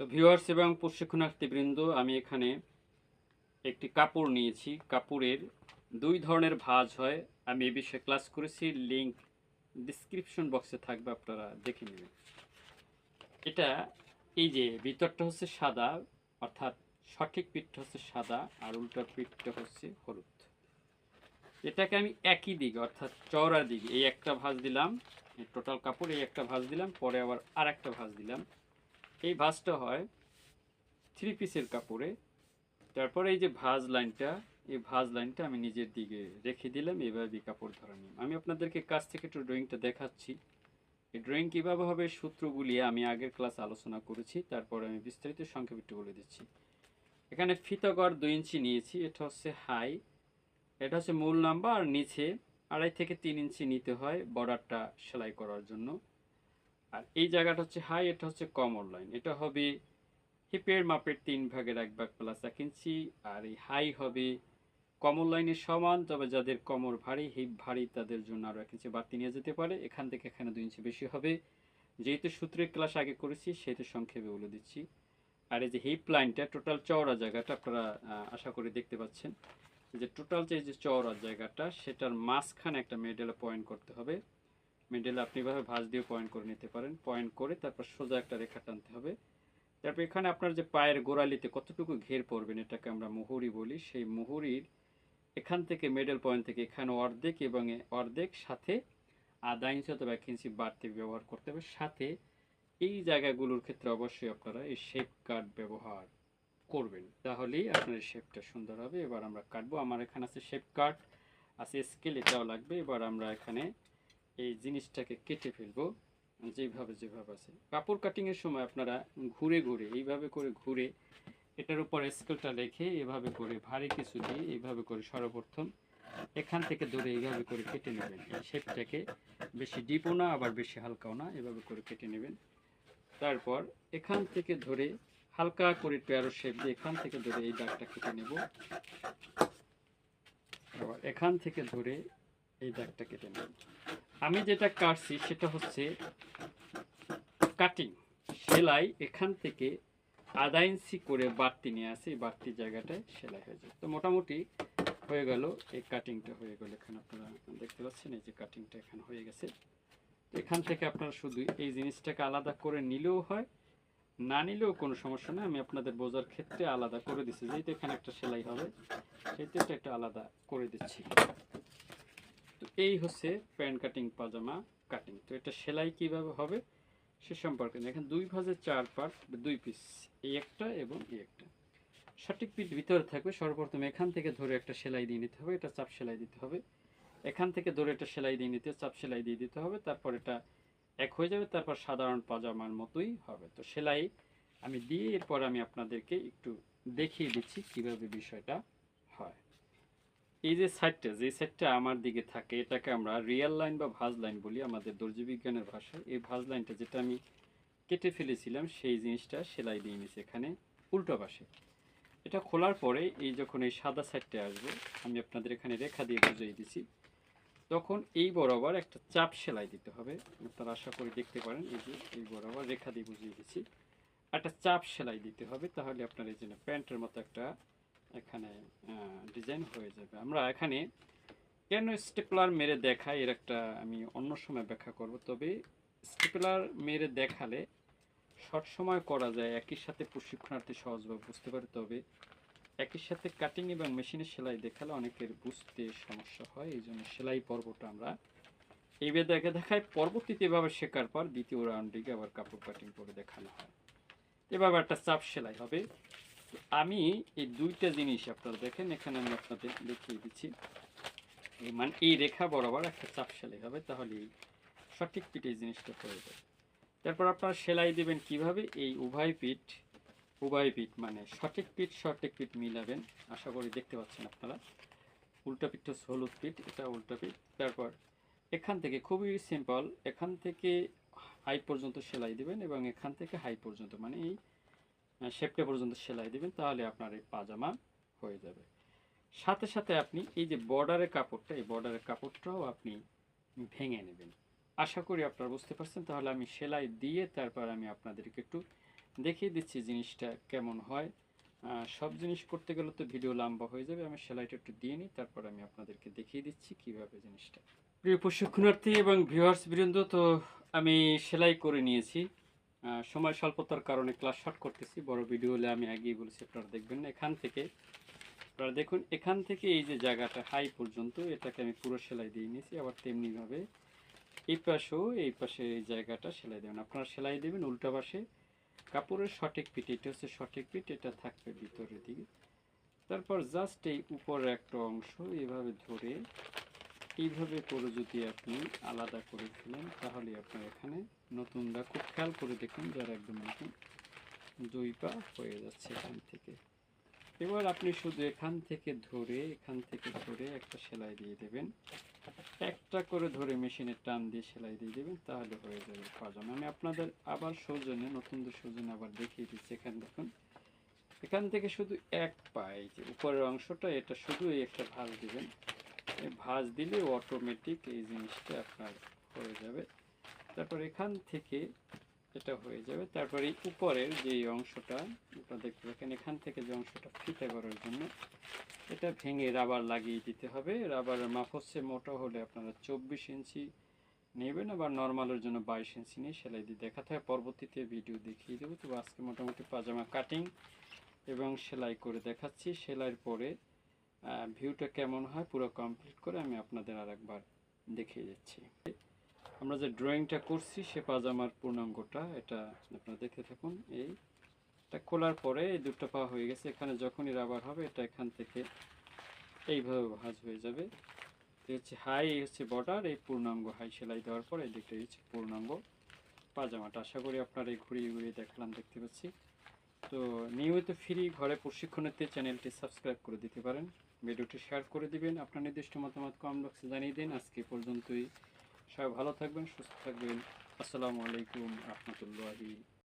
তো ভিউয়ার্স এবং প্রশিক্ষণার্থীবৃন্দ, আমি এখানে একটি কাপড় নিয়েছি। কাপড়ের দুই ধরনের ভাঁজ হয়। আমি এ বিষয়ে ক্লাস করেছি। লিংক ডিসক্রিপশন বক্সে থাকবে, আপনারা দেখে নেবেন। এটা এই যে ভিতরটা হচ্ছে সাদা, অর্থাৎ সঠিক পিঠটা হচ্ছে সাদা আর উল্টা পিঠটা হচ্ছে হলুদ। এটাকে আমি একই দিকে, অর্থাৎ চওড়ার দিকে, এই একটা ভাঁজ দিলাম টোটাল কাপড়, এই একটা ভাঁজ দিলাম, পরে আবার আর একটা ভাঁজ দিলাম। এই ভাঁজটা হয় থ্রি পিসের কাপড়ে। তারপরে এই যে ভাঁজ লাইনটা, এই ভাঁজ লাইনটা আমি নিজের দিকে রেখে দিলাম এইভাবে কাপড় ধরে নিলাম। আমি আপনাদেরকে কাছ থেকে একটু ড্রয়িংটা দেখাচ্ছি। এই ড্রয়িং কীভাবে হবে সূত্রগুলি আমি আগের ক্লাস আলোচনা করেছি, তারপরে আমি বিস্তারিত সংক্ষেপে একটু বলে দিচ্ছি। এখানে ফিতাগড় দুই ইঞ্চি নিয়েছি, এটা হচ্ছে হাই এটা হচ্ছে মূল নাম্বার আর নিচে আড়াই থেকে তিন ইঞ্চি নিতে হয় বর্ডারটা সেলাই করার জন্য। আর এই জায়গাটা হচ্ছে হাই এটা হচ্ছে কমর লাইন এটা হবে হিপের মাপের তিন ভাগের এক ভাগ প্লাস এক ইঞ্চি, আর এই হাই হবে কমর লাইনের সমান, তবে যাদের কমর ভারী হিপ ভারী, তাদের জন্য আরও এক ইঞ্চি বাড়তি নিয়ে যেতে পারে। এখান থেকে এখানে দুই ইঞ্চি বেশি হবে। যেহেতু সূত্রের ক্লাস আগে করেছি, সেহেতু সংক্ষেপে বলে দিচ্ছি। আর এই যে হিপ লাইনটা টোটাল চওড়া জায়গাটা আপনারা আশা করে দেখতে পাচ্ছেন। যে টোটাল যে চওড়া জায়গাটা, সেটার মাঝখানে একটা মেডেলে পয়েন্ট করতে হবে। মেডেলে আপনি এভাবে ভাঁজ দিয়ে পয়েন্ট করে নিতে পারেন। পয়েন্ট করে তারপর সোজা একটা রেখা টানতে হবে। তারপর এখানে আপনার যে পায়ের গোড়ালিতে কতটুকু ঘের পড়বেন এটাকে আমরা মুহুরি বলি। সেই মুহুরির এখান থেকে মিডল পয়েন্ট থেকে এখানে অর্ধেক এবং অর্ধেক সাথে আধা ইঞ্চি অথবা এক ইঞ্চি বাড়তি ব্যবহার করতে হবে। সাথে এই জায়গাগুলোর ক্ষেত্রে অবশ্যই আপনারা এই শেপ কাট ব্যবহার করবেন। তাহলেই আপনার শেপটা সুন্দর হবে। এবার আমরা কাটবো। আমার এখানে আছে শেপ কাট আছে স্কেল এটাও লাগবে। এবার আমরা এখানে এই জিনিসটাকে কেটে ফেলব, যেভাবে যেভাবে আছে। কাপড় কাটিংয়ের সময় আপনারা ঘুরে ঘুরে, এইভাবে করে ঘুরে এটার উপর স্কেলটা রেখে এভাবে করে ভারী কিছু দিয়ে এইভাবে করে সর্বপ্রথম এখান থেকে ধরে এইভাবে করে কেটে নেবেন। এই শেপটাকে বেশি ডিপও না, আবার বেশি হালকাও না, এভাবে করে কেটে নেবেন। তারপর এখান থেকে ধরে হালকা করে ট্যারো শেপ দিয়ে এখান থেকে ধরে এই দাগটা কেটে নেব। আবার এখান থেকে ধরে এই দাগটা কেটে নেব। আমি যেটা কাটছি সেটা হচ্ছে কাটিং সেলাই এখান থেকে আধা ইঞ্চি করে বাড়তি নিয়ে আসি বাড়তি জায়গাটায় সেলাই হয়ে যায়। তো মোটামুটি হয়ে গেল, এই কাটিংটা হয়ে গেল এখানে আপনারা দেখতে পাচ্ছেন, এই যে কাটিংটা এখানে হয়ে গেছে। এখান থেকে আপনারা শুধু এই জিনিসটাকে আলাদা করে নিলেও হয়, না নিলেও কোনো সমস্যা নেই। আমি আপনাদের বোঝার ক্ষেত্রে আলাদা করে দিচ্ছি। যেহেতু এখানে একটা সেলাই হবে, সেহেতু একটা আলাদা করে দিচ্ছি। তো এই হচ্ছে প্যান্ট কাটিং, পাজামা কাটিং। তো এটা সেলাই কীভাবে হবে সে সম্পর্কে দেখেন দুই ভাজে চার পার্ট, দুই পিস এই একটা এবং এই একটা। সঠিক পিঠ ভিতরে থাকবে, সর্বপ্রথম এখান থেকে ধরে একটা সেলাই দিয়ে নিতে হবে, এটা চাপ সেলাই দিতে হবে। এখান থেকে ধরে একটা সেলাই দিয়ে নিতে, চাপ সেলাই দিয়ে দিতে হবে, তারপর এটা এক হয়ে যাবে, তারপর সাধারণ পাজামার মতোই হবে। তো সেলাই আমি দিয়ে এরপর আমি আপনাদেরকে একটু দেখিয়ে দিচ্ছি কীভাবে বিষয়টা এই যে সাইডটা যে সাইডটা আমার দিকে থাকে, এটাকে আমরা রিয়েল লাইন বা ভাজ লাইন বলি আমাদের দর্জি বিজ্ঞানের ভাষায়। এই ভাজ লাইনটা যেটা আমি কেটে ফেলেছিলাম, সেই জিনিসটা সেলাই দিয়ে নিয়েছি এখানে, উল্টো পাশে। এটা খোলার পরে এই যখন এই সাদা সাইডটা আসবে, আমি আপনাদের এখানে রেখা দিয়ে বুঝিয়ে দিছি, তখন এই বরাবর একটা চাপ সেলাই দিতে হবে। আপনারা আশা করি দেখতে পারেন, এই যে এই বরাবর রেখা দিয়ে বুঝিয়ে দিচ্ছি একটা চাপ সেলাই দিতে হবে, তাহলে আপনার এই যে না প্যান্টের মতো একটা এখানে ডিজাইন হয়ে যাবে। আমরা এখানে কেন স্টেপলার মেরে দেখাই, এর একটা আমি অন্য সময় ব্যাখ্যা করব। তবে স্টেপলার মেরে দেখালে শর্ট সময় করা যায়, একই সাথে প্রশিক্ষণার্থী সহজভাবে বুঝতে পারে। তবে একই সাথে কাটিং এবং মেশিনে সেলাই দেখালে অনেকের বুঝতে সমস্যা হয়, এই জন্য সেলাই পর্বটা আমরা এইভাবে দেখে দেখায় পরবর্তীতে এভাবে শেখার পর দ্বিতীয় রাউন্ডে আবার কাপড় কাটিং করে দেখানো হয়। এভাবে একটা চাপ সেলাই হবে। আমি এই দুইটা জিনিস আপনারা দেখেন, এখানে আমি আপনাদের দেখিয়ে দিচ্ছি। এই মানে এই রেখা বরাবর একটা চাপ সেলাই হবে, তাহলে এই সঠিক পিঠে এই জিনিসটা হয়ে যাবে। তারপর আপনারা সেলাই দেবেন কীভাবে? এই উভয় পিঠ উভয় পিঠ মানে সঠিক পিঠ সঠিক পিঠ মিলাবেন। আশা করি দেখতে পাচ্ছেন আপনারা। উল্টা পিঠটা হচ্ছে হলুদ পিঠ, এটা উল্টা পিঠ। তারপর এখান থেকে খুবই সিম্পল এখান থেকে হাই পর্যন্ত সেলাই দেবেন এবং এখান থেকে হাই পর্যন্ত মানে এই শেপটা পর্যন্ত সেলাই দিবেন, তাহলে আপনার এই পাজামা হয়ে যাবে। সাথে সাথে আপনি এই যে বর্ডারের কাপড়টা, এই বর্ডারের কাপড়টাও আপনি ভেঙে নেবেন। আশা করি আপনারা বুঝতে পারছেন, তাহলে আমি সেলাই দিয়ে তারপর আমি আপনাদেরকে একটু দেখিয়ে দিচ্ছি জিনিসটা কেমন হয়। সব জিনিস করতে গেলে তো ভিডিও লম্বা হয়ে যাবে, আমি সেলাইটা একটু দিয়ে নিই, তারপর আমি আপনাদেরকে দেখিয়ে দিচ্ছি কীভাবে জিনিসটা। প্রিয় প্রশিক্ষণার্থী এবং ভিউয়ার্স বৃন্দ, তো আমি সেলাই করে নিয়েছি। সময় স্বল্পতার কারণে ক্লাস শর্ট করতেছি। বড় ভিডিও হলে আমি আগেই বলেছি, আপনারা দেখবেন এখান থেকে, আপনারা দেখুন, এখান থেকে এই যে জায়গাটা হাই পর্যন্ত, এটাকে আমি পুরো সেলাই দিয়ে নিয়েছি। আবার তেমনিভাবে এই পাশেও এই পাশে এই জায়গাটা সেলাই দেবেন। আপনারা সেলাই দেবেন উল্টা পাশে। কাপড়ের সঠিক পিঠ এটা হচ্ছে সঠিক পিঠ এটা থাকবে ভিতরের দিকে। তারপর জাস্ট এই উপরের একটা অংশ, এভাবে ধরে এইভাবে করে যদি আপনি আলাদা করে ফেলেন, তাহলে আপনার এখানে নতুনরা খুব খেয়াল করে দেখুন যারা একদম নতুন দুই পা হয়ে যাচ্ছে এখান থেকে। এবার আপনি শুধু এখান থেকে ধরে, এখান থেকে ধরে একটা সেলাই দিয়ে দেবেন। একটা করে ধরে মেশিনের টান দিয়ে সেলাই দিয়ে দেবেন, তাহলে হয়ে যাবে পাজামা। আমি আপনাদের আবার সৌজন্যে, নতুনদের সৌজন্যে আবার দেখিয়ে দিচ্ছি এখানে দেখুন। এখান থেকে শুধু এক পা, এই যে উপরের অংশটা, এটা শুধু এই একটা ভাঁজ দিবেন। ভাঁজ দিলে অটোমেটিক এই জিনিসটা আপনার হয়ে যাবে। তারপর এখান থেকে এটা হয়ে যাবে। তারপর এই উপরের যে অংশটা আপনারা দেখতে পাচ্ছেন, এখান থেকে যে অংশটা ফিতে করার জন্য, এটা ভেঙে রাবার লাগিয়ে দিতে হবে। রাবারের মাপ হচ্ছে মোটা হলে আপনারা চব্বিশ ইঞ্চি নেবেন, আবার নর্মালের জন্য বাইশ ইঞ্চি নিয়ে সেলাই দিয়ে দেখাতে হয়। পরবর্তীতে ভিডিও দেখিয়ে দেবো। তো আজকে মোটামুটি পাজামা কাটিং এবং সেলাই করে দেখাচ্ছি। সেলাইয়ের পরে ভিউটা কেমন হয় পুরো কমপ্লিট করে আমি আপনাদের আরেকবার দেখিয়ে যাচ্ছি। আমরা যে ড্রয়িংটা করছি, সে পাজামার পূর্ণাঙ্গটা, এটা আপনারা দেখতে থাকুন। এই, এটা খোলার পরে এই দুটো পা হয়ে গেছে। এখানে যখনই রাবার হবে, এটা এখান থেকে এইভাবে ভাঁজ হয়ে যাবে। হচ্ছে হাই হচ্ছে বর্ডার এই পূর্ণাঙ্গ হাই সেলাই দেওয়ার পর এই দিকটা হচ্ছে পূর্ণাঙ্গ পাজামাটা। আশা করি আপনারা এই ঘুরিয়ে ঘুরিয়ে দেখালাম, দেখতে পাচ্ছি। তো নিয়মিত ফ্রি ঘরে প্রশিক্ষণের চ্যানেলটি সাবস্ক্রাইব করে দিতে পারেন। ভিডিওটি শেয়ার করে দিবেন। আপনার নির্দিষ্ট মতামত কমেন্ট বক্সে জানিয়ে দিন। আজকে পর্যন্তই। সবাই ভালো থাকবেন, সুস্থ থাকবেন। আসসালামু আলাইকুম রহমতুল্লাহি।